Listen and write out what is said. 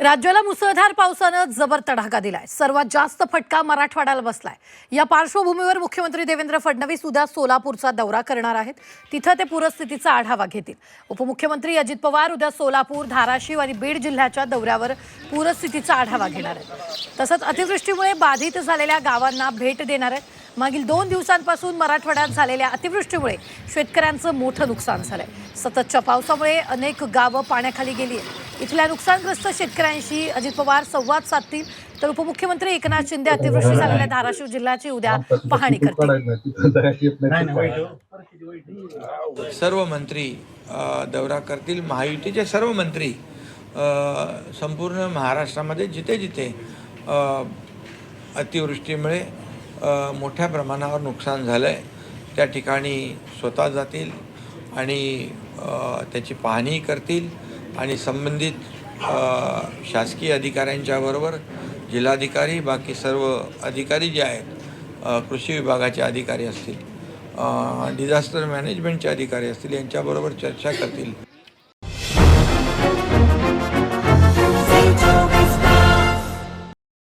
राज्याला मुसळधार पावसानं जबर तडाखा दिलाय. सर्वात जास्त फटका मराठवाड्याला बसलाय. या पार्श्वभूमीवर मुख्यमंत्री देवेंद्र फडणवीस उद्या सोलापूरचा दौरा करणार आहेत. तिथं ते पूरस्थितीचा आढावा घेतील. उपमुख्यमंत्री अजित पवार उद्या सोलापूर धाराशिव आणि बीड जिल्ह्याच्या दौऱ्यावर पूरस्थितीचा आढावा घेणार आहेत. तसंच अतिवृष्टीमुळे बाधित झालेल्या गावांना भेट देणार आहेत. मागील दोन दिवसांपासून मराठवाड्यात झालेल्या अतिवृष्टीमुळे शेतकऱ्यांचं मोठं नुकसान झालंय. सततच्या पावसामुळे अनेक गावं पाण्याखाली गेली आहेत. इथल्या नुकसानग्रस्त शेतकऱ्यांशी अजित पवार संवाद साधतील. तर उपमुख्यमंत्री एकनाथ शिंदे अतिवृष्टी झालेल्या धाराशिव जिल्ह्याची उद्या पाहणी करतील. सर्व मंत्री दौरा करतील. महायुतीचे सर्व मंत्री संपूर्ण महाराष्ट्रामध्ये जिथे जिथे अतिवृष्टीमुळे मोठ्या प्रमाणावर नुकसान झालं आहे त्या ठिकाणी स्वतः जातील आणि त्याची पाहणी करतील. आणि संबंधित शासकीय अधिकाऱ्यांच्याबरोबर जिल्हाधिकारी बाकी सर्व अधिकारी जे आहेत कृषी विभागाचे अधिकारी असतील डिझास्टर मॅनेजमेंटचे अधिकारी असतील यांच्याबरोबर चर्चा करतील.